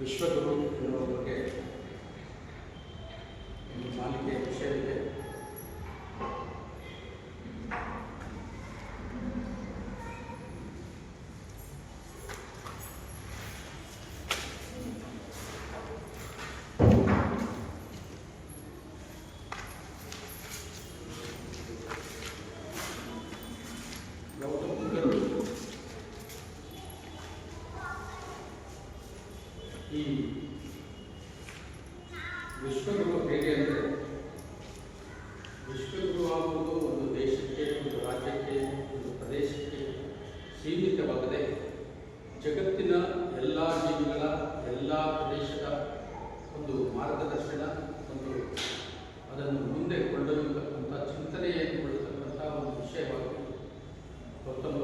ವಿಶ್ವಗುರು ಎನ್ನುವ ಬಗ್ಗೆ ಒಂದು ನಾಲ್ಕು ವಿಷಯವಿದೆ. ಸೀಮಿತವಾಗದೆ ಜಗತ್ತಿನ ಎಲ್ಲ ಜೀವಿಗಳ ಎಲ್ಲ ಪ್ರದೇಶದ ಒಂದು ಮಾರ್ಗದರ್ಶನ ಒಂದು ಅದನ್ನು ಮುಂದೆ ಕೊಂಡೊಯ್ಯತಕ್ಕಂಥ ಚಿಂತನೆಯನ್ನು ಕೊಡತಕ್ಕಂಥ ಒಂದು ವಿಷಯವಾಗಿ ಗೌತಮ್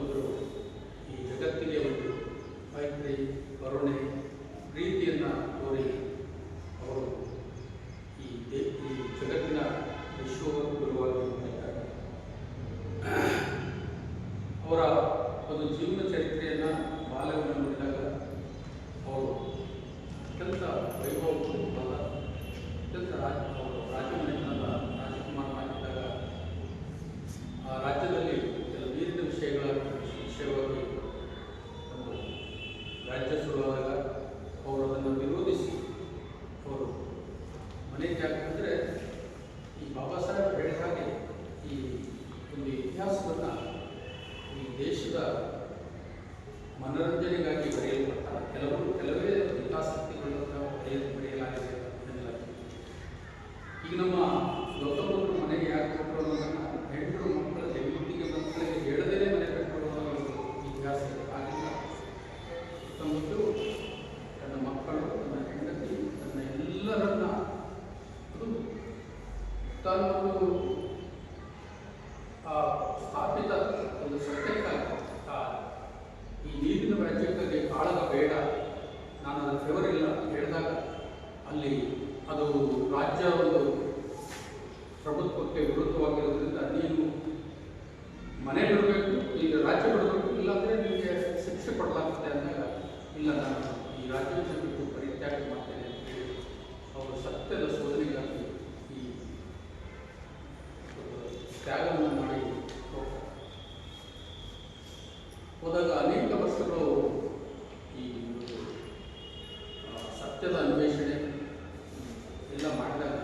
ಅವರು ಅದನ್ನು ವಿರೋಧಿಸಿ ಅವರು ಮನೆ ಈ ಬಾಬಾ ಸಾಹೇಬ್ ಹಾಗೆ ಈ ಒಂದು ಇತಿಹಾಸವನ್ನು ಈ ದೇಶದ ಮನರಂಜನೆಗಾಗಿ ಬರೆಯಲ್ಪಟ್ಟ ಕೆಲವರು ಕೆಲವೇ ಈಗ ನಮ್ಮ ತಾನು ಒಂದು ಸ್ಥಾಪಿತ ಒಂದು ಸತ್ಯಕ್ಕಾಗಿ ಈ ನೀರಿನ ರಾಜ್ಯಕ್ಕಾಗಿ ಕಾಳಗ ಬೇಡ. ನಾನು ಅದರ ಫೇವರ್ ಇಲ್ಲ ಹೇಳಿದಾಗ ಅಲ್ಲಿ ಅದು ರಾಜ್ಯ ಒಂದು ಪ್ರಭುತ್ವಕ್ಕೆ ವಿರುದ್ಧವಾಗಿರೋದ್ರಿಂದ ನೀನು ಮನೆ ಬಿಡಬೇಕು, ಈಗ ರಾಜ್ಯ ಬಿಡಬೇಕು, ಇಲ್ಲಾಂದರೆ ನಿಮಗೆ ಶಿಕ್ಷೆ ಕೊಡಲಾಗುತ್ತೆ ಅಂದಾಗ ಇಲ್ಲ, ನಾನು ಈ ರಾಜ್ಯ ಪರಿತ್ಯಾಗ ಮಾಡ್ತೇನೆ ಅಂತ ಹೇಳಿ ಅವರು ಸತ್ಯದ ಶೋಧನೆಗಾಗಿ ಈ ಒಂದು ತ್ಯಾಗವನ್ನು ಮಾಡಿ ಹೋಗ್ತಾರೆ. ಹೋದಾಗ ಅನೇಕ ವರ್ಷಗಳು ಈ ಒಂದು, ಸತ್ಯದ ಅನ್ವೇಷಣೆ ಎಲ್ಲ ಮಾಡಿದಾಗ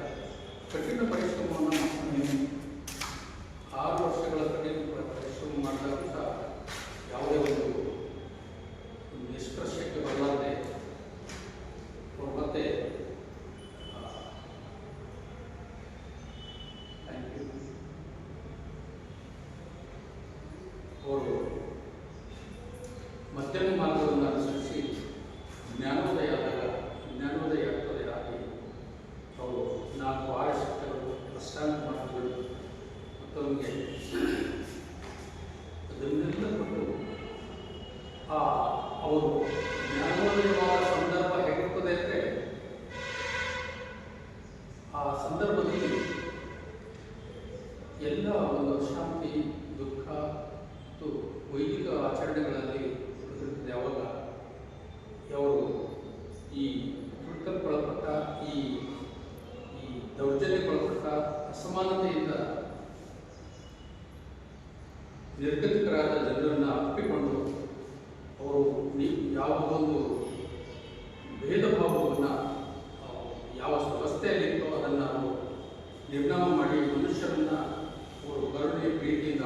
ಕಠಿಣ ಪರಿಶ್ರಮವನ್ನು ಮಾಡ್ತಾನೆ ಆರು ವರ್ಷಗಳ ಕಠಿಣ ಪ- ಪರಿಶ್ರಮ ಮಾಡಿದಾಗ ಸಹ ಯಾವುದೇ ಒಂದು ಒಂದು ನಿಷ್ಕರ್ಷಕ್ಕೆ ಬರಲಾರದೆ ಅವ್ರು ಮತ್ತೆ ಥ್ಯಾಂಕ್ ಯು ಅವರು ಮಧ್ಯಮ ಮಾರ್ಗವನ್ನು ಅನುಸರಿಸಿ ಜ್ಞಾನೋದಯ ಆದಾಗ ಜ್ಞಾನೋದಯ ಆಗ್ತದೆ ಆಗಿ ಅವರು ನಾಲ್ಕು ಆರಶಕ್ತಗಳು ಅಷ್ಟಾಂಗ ಮಾರ್ಗಗಳು ಮತ್ತು ಅವರಿಗೆ ಅದನ್ನೆಲ್ಲ ಕೊಟ್ಟು ಆ ಅವರು ಜ್ಞಾನೋದಯವಾದ ಸಂದರ್ಭ ಹೇಗಿರ್ತದೆ ಅಂದರೆ, ಆ ಸಂದರ್ಭದಲ್ಲಿ ಎಲ್ಲ ಒಂದು ಶಾಂತಿ ದುಃಖ ಮತ್ತು ವೈದಿಕ ಆಚರಣೆಗಳಲ್ಲಿ ಯಾವಾಗ ಅವರು ಈ ತುಳಿತಕ್ಕೊಳಪಟ್ಟ ಈ ಈ ದೌರ್ಜನ್ಯಕ್ಕೊಳಪಟ್ಟ ಅಸಮಾನತೆಯಿಂದ ನಿರ್ಗತಿಕರಾದ ಜನರನ್ನು ಅಪ್ಪಿಕೊಂಡು ಯಾವುದೊಂದು ಭೇದ ಭಾವವನ್ನು ಯಾವ ವ್ಯವಸ್ಥೆಯಲ್ಲಿತ್ತೋ ಅದನ್ನು ಅವರು ನಿರ್ನಾಮ ಮಾಡಿ ಮನುಷ್ಯರನ್ನು ಅವರು ಕರುಣೆ ಪ್ರೀತಿಯಿಂದ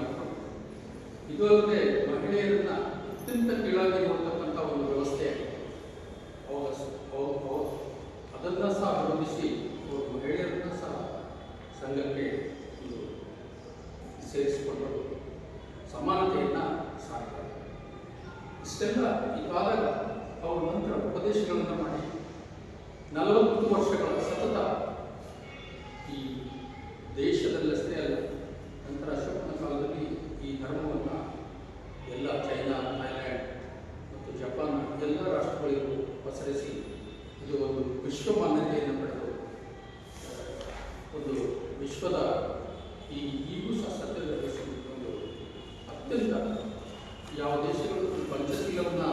ಇದು ಅಲ್ಲದೆ ಮಹಿಳೆಯರನ್ನು ಅತ್ಯಂತ ಕೀಳಾಗಿ ನೋಡ್ತಕ್ಕಂಥ ಒಂದು ವ್ಯವಸ್ಥೆ. ಅದನ್ನ ಸಹ ವಿರೋಧಿಸಿ ಅವರು ಮಹಿಳೆಯರನ್ನು ಸಹ ಸಂಘಕ್ಕೆ ಸೇರಿಸಿಕೊಂಡರು. ಸಮಾನ ಇಷ್ಟೆಲ್ಲ ಇದಾದಾಗ ಅವರು ನಂತರ ಉಪದೇಶಗಳನ್ನು ಮಾಡಿ ನಲವತ್ತು ವರ್ಷಗಳ ಸತತ ಈ ದೇಶದಲ್ಲಷ್ಟೇ ಅಲ್ಲ, ನಂತರ ಅಶೋಕನ ಕಾಲದಲ್ಲಿ ಈ ಧರ್ಮವನ್ನು ಎಲ್ಲ ಚೈನಾ ಥೈಲ್ಯಾಂಡ್ ಮತ್ತು ಜಪಾನ್ ಎಲ್ಲ ರಾಷ್ಟ್ರಗಳಿಗೂ ಪಸರಿಸಿ ಇದು ಒಂದು ವಿಶ್ವ ಮಾನ್ಯತೆಯನ್ನು ಪಡೆದು ಒಂದು ವಿಶ್ವದ ಈ ಈಗೂ ಸತ್ಯದ ಒಂದು ಅತ್ಯಂತ ಯಾವ ದೇಶಗಳು ಪಂಚಶೀಲವನ್ನು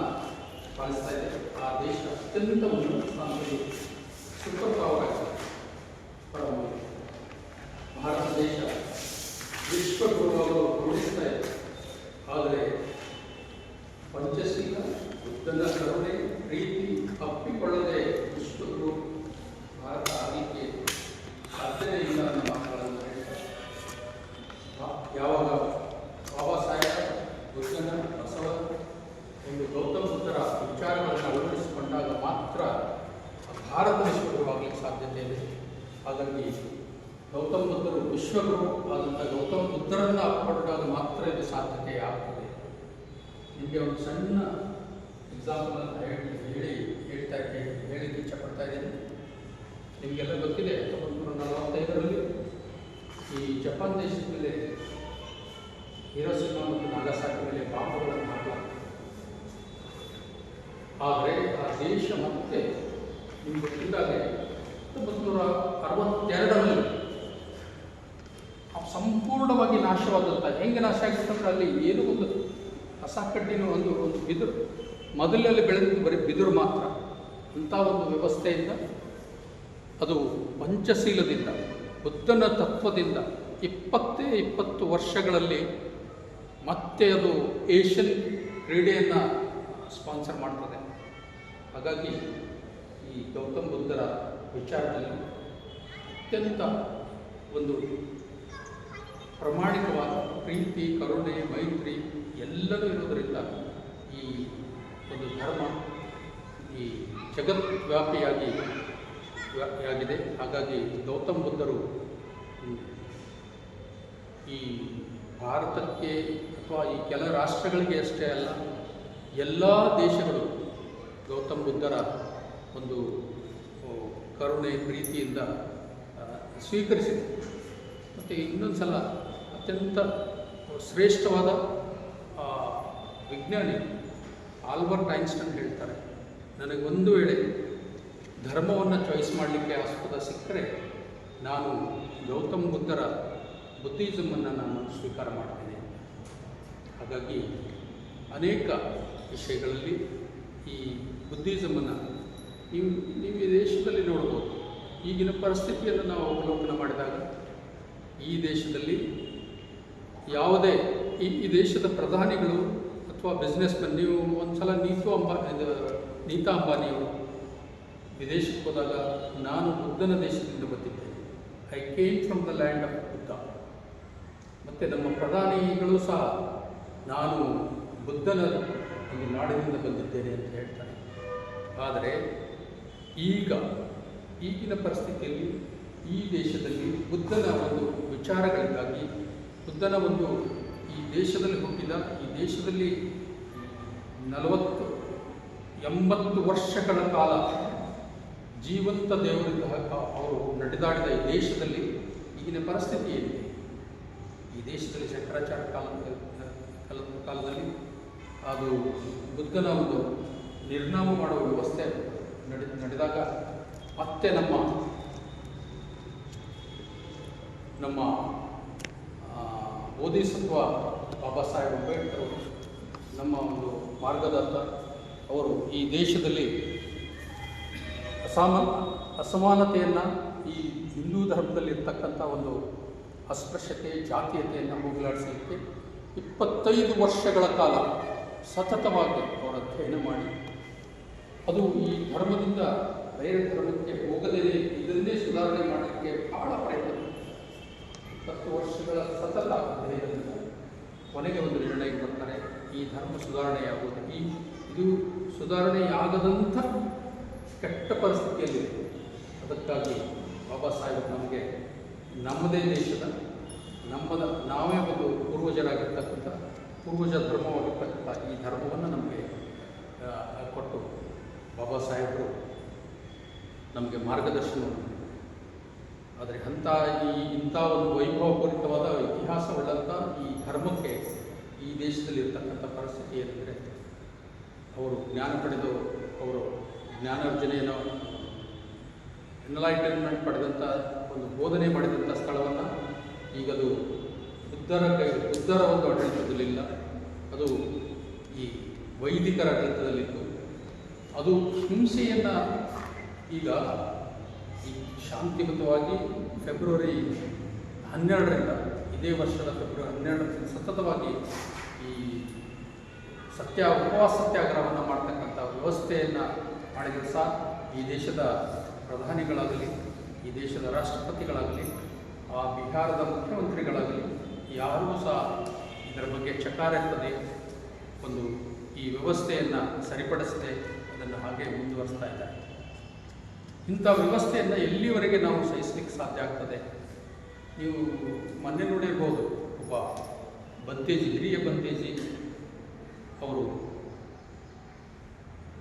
ಪಾಲಿಸ್ತಾ ಇದೆ, ಆ ದೇಶ ಅತ್ಯಂತ ಉನ್ನತ ಸ್ಥಾನದಲ್ಲಿ ಸೂಪರ್ ಪವರ್ ಆಗಿದೆ. ಭಾರತ ದೇಶ ವಿಶ್ವಗುರುವಾಗಲು ರೂಢಿಸ್ತಾ ಇದೆ ಆದರೆ ಪಂಚಶೀಲ ಬುದ್ಧನ ಕರುಣೆ, ಪ್ರೀತಿ ಅಪ್ಪಿಕೊಳ್ಳದೆ ವಿಶ್ವಗುರು ಭಾರತ ಆಗಲಿಕ್ಕೆ ಸಾಧ್ಯತೆ ಇಲ್ಲ ಅನ್ನೋ ಮಾತುಗಳನ್ನು ಹೇಳ್ತಾರೆ ಆ- ಯಾವಾಗ ಬಾಬಾ ಸಾಹೇಬ್ ಬುದ್ಧನ ಬಸವ ಒಂದು ಗೌತಮ ಬುದ್ಧರ ವಿಚಾರಗಳನ್ನು ಅಳವಡಿಸಿಕೊಂಡಾಗ ಮಾತ್ರ ಭಾರತ ವಿಶ್ವಗುರುವಾಗಲಿಕ್ಕೆ ಸಾಧ್ಯತೆ ಇದೆ. ಹಾಗಾಗಿ ಗೌತಮ್ ಬುದ್ಧರು ವಿಶ್ವಗುರು ಆದಂಥ ಗೌತಮ ಬುದ್ಧರನ್ನ ಅಪ್ಪಿಕೊಂಡಾಗ ಮಾತ್ರ ಇದು ಸಾಧ್ಯತೆ ಆಗ್ತದೆ. ನಿಮಗೆ ಒಂದು ಸಣ್ಣ ಎಕ್ಸಾಂಪಲ್ ಅಂತ ಹೇಳಿ ಹೇಳಿ, ಹೇಳ್ತಾ ಹೇಳಿ ಹೇಳಿಕ್ಕೆ ಇಚ್ಛಪಡ್ತಾ ಇದ್ದೇನೆ. ನಿಮಗೆಲ್ಲ ಗೊತ್ತಿದೆ, ಹತ್ತೊಂಬತ್ತು ನೂರ ನಲವತ್ತೈದರಲ್ಲಿ ಈ ಜಪಾನ್ ದೇಶದ ಮೇಲೆ ಹಿರೋಸಿಮಾ ಮತ್ತು ನಾಗಸಾಕಿ ಮೇಲೆ ಬಾಂಬುಗಳನ್ನು ಹಾಕಲಾಗ್ತದೆ ಆದರೆ ಆ ದೇಶ ಮತ್ತೆ ನಿಮ್ಗೆ ಗೊತ್ತಿದ್ದಾಗೆ ಹತ್ತೊಂಬತ್ತು ನೂರ ಅರವತ್ತೆರಡರಲ್ಲಿ ಸಂಪೂರ್ಣವಾಗಿ ನಾಶವಾದಂಥ ಹೆಂಗೆ ನಾಶ ಆಗಿರ್ತಂದ್ರೆ ಅಲ್ಲಿ ಏನೂ ಒಂದು ಕಸ ಕಡ್ಡಿನೂ ಒಂದು ಒಂದು ಬಿದಿರು. ಮೊದಲಲ್ಲಿ ಬೆಳೆದಿದ್ದು ಬರೀ ಬಿದಿರು ಮಾತ್ರ. ಅಂಥ ಒಂದು ವ್ಯವಸ್ಥೆಯಿಂದ ಅದು ಪಂಚಶೀಲದಿಂದ ಬುದ್ಧನ ತತ್ವದಿಂದ ಇಪ್ಪತ್ತೇ ಇಪ್ಪತ್ತು ವರ್ಷಗಳಲ್ಲಿ ಮತ್ತೆ ಅದು ಏಷ್ಯನ್ ಕ್ರೀಡೆಯನ್ನು ಸ್ಪಾನ್ಸರ್ ಮಾಡ್ತದೆ. ಹಾಗಾಗಿ ಈ ಗೌತಮ್ ಬುದ್ಧರ ವಿಚಾರದಲ್ಲಿ ಅತ್ಯಂತ ಒಂದು ಪ್ರಾಮಾಣಿಕವಾದ ಪ್ರೀತಿ, ಕರುಣೆ, ಮೈತ್ರಿ ಎಲ್ಲವೂ ಇರೋದರಿಂದ ಈ ಒಂದು ಧರ್ಮ ಈ ಜಗದ್ವ್ಯಾಪಿಯಾಗಿ ವ್ಯಾಪಿಯಾಗಿದೆ. ಹಾಗಾಗಿ ಗೌತಮ್ ಬುದ್ಧರು ಈ ಭಾರತಕ್ಕೆ ಅಥವಾ ಈ ಕೆಲ ರಾಷ್ಟ್ರಗಳಿಗೆ ಅಷ್ಟೇ ಅಲ್ಲ, ಎಲ್ಲ ದೇಶಗಳು ಗೌತಮ್ ಬುದ್ಧರ ಒಂದು ಕರುಣೆ ಪ್ರೀತಿಯಿಂದ ಸ್ವೀಕರಿಸಿದೆ. ಮತ್ತು ಇನ್ನೊಂದು ಸಲ ಅತ್ಯಂತ ಶ್ರೇಷ್ಠವಾದ ವಿಜ್ಞಾನಿ ಆಲ್ಬರ್ಟ್ ಐನ್ಸ್ಟನ್ ಹೇಳ್ತಾರೆ, ನನಗೆ ಒಂದು ವೇಳೆ ಧರ್ಮವನ್ನು ಚಾಯ್ಸ್ ಮಾಡಲಿಕ್ಕೆ ಆಸ್ಪದ ಸಿಕ್ಕರೆ, ನಾನು ಗೌತಮ್ ಬುದ್ಧರ ಬುದ್ಧಿಸಮನ್ನು ನಾನು ಸ್ವೀಕಾರ ಮಾಡ್ತೇನೆ. ಹಾಗಾಗಿ ಅನೇಕ ವಿಷಯಗಳಲ್ಲಿ ಈ ಬುದ್ಧಿಸಮನ್ನು ನೀವು ನೀವು ಈ ದೇಶದಲ್ಲಿ ನೋಡ್ಬೋದು. ಈಗಿನ ಪರಿಸ್ಥಿತಿಯನ್ನು ನಾವು ಅವಲೋಕನ ಮಾಡಿದಾಗ ಈ ದೇಶದಲ್ಲಿ ಯಾವುದೇ ಈ ಈ ದೇಶದ ಪ್ರಧಾನಿಗಳು ಅಥವಾ ಬಿಸ್ನೆಸ್ ನೀವು ಒಂದು ಸಲ ನೀತು ಅಂಬಾ, ಇದು ನೀತಾ ಅಂಬಾನಿಯವರು ವಿದೇಶಕ್ಕೆ ಹೋದಾಗ ನಾನು ಬುದ್ಧನ ದೇಶದಿಂದ ಬಂದಿದ್ದೇನೆ I came from the land of Buddha. ಮತ್ತು ನಮ್ಮ ಪ್ರಧಾನಿಗಳು ಸಹ ನಾನು ಬುದ್ಧನ ಒಂದು ನಾಡಿನಿಂದ ಬಂದಿದ್ದೇನೆ ಅಂತ ಹೇಳ್ತಾರೆ. ಆದರೆ ಈಗ ಈಗಿನ ಪರಿಸ್ಥಿತಿಯಲ್ಲಿ ಈ ದೇಶದಲ್ಲಿ ಬುದ್ಧನ ಒಂದು ವಿಚಾರಗಳಿಗಾಗಿ ಬುದ್ಧನ ಒಂದು ಈ ದೇಶದಲ್ಲಿ ಹುಟ್ಟಿದ, ಈ ದೇಶದಲ್ಲಿ ನಲವತ್ತು, ಎಂಬತ್ತು ವರ್ಷಗಳ ಕಾಲ ಜೀವಂತ ದೇವರಿಂದ ಅವರು ನಡೆದಾಡಿದ ಈ ದೇಶದಲ್ಲಿ ಈಗಿನ ಪರಿಸ್ಥಿತಿ ಏನಿದೆ ಈ ದೇಶದಲ್ಲಿ ಶಂಕರಾಚಾರ ಕಾಲ ಕಾಲದ ಕಾಲದಲ್ಲಿ ಅದು ಬುದ್ಧನ ಒಂದು ನಿರ್ನಾಮ ಮಾಡುವ ವ್ಯವಸ್ಥೆ ನಡೆ ನಡೆದಾಗ ಮತ್ತೆ ನಮ್ಮ ನಮ್ಮ ಬೋಧಿಸತ್ವ ಬಾಬಾ ಸಾಹೇಬ್ ಅಂಬೇಡ್ಕರ್ ಅವರು ನಮ್ಮ ಒಂದು ಮಾರ್ಗದತ್ತ ಅವರು ಈ ದೇಶದಲ್ಲಿ ಅಸಮ, ಅಸಮಾನತೆಯನ್ನು ಈ ಹಿಂದೂ ಧರ್ಮದಲ್ಲಿರ್ತಕ್ಕಂಥ ಒಂದು ಅಸ್ಪೃಶ್ಯತೆ, ಜಾತೀಯತೆಯನ್ನು ಹೋಗಲಾಡಿಸಲಿಕ್ಕೆ ಇಪ್ಪತ್ತೈದು ವರ್ಷಗಳ ಕಾಲ ಸತತವಾಗಿ ಅವರು ಅಧ್ಯಯನ ಮಾಡಿ ಅದು ಈ ಧರ್ಮದಿಂದ ಬೇರೆ ಧರ್ಮಕ್ಕೆ ಹೋಗದೇ ಇದನ್ನೇ ಸುಧಾರಣೆ ಮಾಡಲಿಕ್ಕೆ ಬಹಳ ಪ್ರಯತ್ನ. ಇಪ್ಪತ್ತು ವರ್ಷಗಳ ಸತತ ಅಧ್ಯಯನದಿಂದ ಕೊನೆಗೆ ಒಂದು ನಿರ್ಣಯಕ್ಕೆ ಬರ್ತಾರೆ. ಈ ಧರ್ಮ ಸುಧಾರಣೆಯಾಗುವುದು. ಈ ಇದು ಸುಧಾರಣೆಯಾಗದಂಥ ಕೆಟ್ಟ ಪರಿಸ್ಥಿತಿಯಲ್ಲಿ ಅದಕ್ಕಾಗಿ ಬಾಬಾ ಸಾಹೇಬ್ ನಮಗೆ ನಮ್ಮದೇ ದೇಶದ, ನಮ್ಮದ ನಾವೇ ಒಂದು ಪೂರ್ವಜರಾಗಿರ್ತಕ್ಕಂಥ, ಪೂರ್ವಜ ಧರ್ಮವಾಗಿರ್ತಕ್ಕಂಥ ಈ ಧರ್ಮವನ್ನು ನಮಗೆ ಕೊಟ್ಟು ಬಾಬಾ ಸಾಹೇಬರು ನಮಗೆ ಮಾರ್ಗದರ್ಶನ ಆದರೆ ಅಂಥ ಈ ಇಂಥ ಒಂದು ವೈಭವಪೂರಿತವಾದ ಇತಿಹಾಸವುಳ್ಳಂಥ ಈ ಧರ್ಮಕ್ಕೆ ಈ ದೇಶದಲ್ಲಿ ಇರ್ತಕ್ಕಂಥ ಪರಿಸ್ಥಿತಿ ಏನಂದರೆ ಅವರು ಜ್ಞಾನ ಪಡೆದು ಅವರು ಜ್ಞಾನಾರ್ಜನೆಯನ್ನು ಎನ್ಲೈಟನ್ಮೆಂಟ್ ಪಡೆದಂಥ ಒಂದು ಬೋಧನೆ ಮಾಡಿದಂಥ ಸ್ಥಳವನ್ನು ಈಗ ಅದು ಉದ್ದರ ಕೈ ಬುದ್ಧರ ಒಂದು ಆಡಳಿತದಲ್ಲಿಲ್ಲ. ಅದು ಈ ವೈದಿಕರ ಆಡಳಿತದಲ್ಲಿತ್ತು ಅದು ಹಿಂಸೆಯನ್ನು ಈಗ ಈ ಶಾಂತಿಯುತವಾಗಿ ಫೆಬ್ರವರಿ ಹನ್ನೆರಡರಿಂದ, ಇದೇ ವರ್ಷದ ಫೆಬ್ರವರಿ ಹನ್ನೆರಡರಿಂದ ಸತತವಾಗಿ ಈ ಸತ್ಯ, ಉಪವಾಸ ಸತ್ಯಾಗ್ರಹವನ್ನು ಮಾಡ್ತಕ್ಕಂಥ ವ್ಯವಸ್ಥೆಯನ್ನು ಮಾಡಿದರೆ ಸಹ ಈ ದೇಶದ ಪ್ರಧಾನಿಗಳಾಗಲಿ, ಈ ದೇಶದ ರಾಷ್ಟ್ರಪತಿಗಳಾಗಲಿ, ಆ ಬಿಹಾರದ ಮುಖ್ಯಮಂತ್ರಿಗಳಾಗಲಿ ಯಾರೂ ಸಹ ಇದರ ಬಗ್ಗೆ ಚಕಾರ ಇರ್ತದೆ. ಒಂದು ಈ ವ್ಯವಸ್ಥೆಯನ್ನು ಸರಿಪಡಿಸದೆ ಅದನ್ನು ಹಾಗೆ ಮುಂದುವರಿಸ್ತಾ ಇದ್ದಾರೆ. ಇಂಥ ವ್ಯವಸ್ಥೆಯನ್ನು ಎಲ್ಲಿವರೆಗೆ ನಾವು ಸಹಿಸ್ಲಿಕ್ಕೆ ಸಾಧ್ಯ ಆಗ್ತದೆ? ನೀವು ಮೊನ್ನೆ ನೋಡಿರ್ಬೋದು, ಒಬ್ಬ ಬಂತೇಜಿ, ಹಿರಿಯ ಬಂತೇಜಿ ಅವರು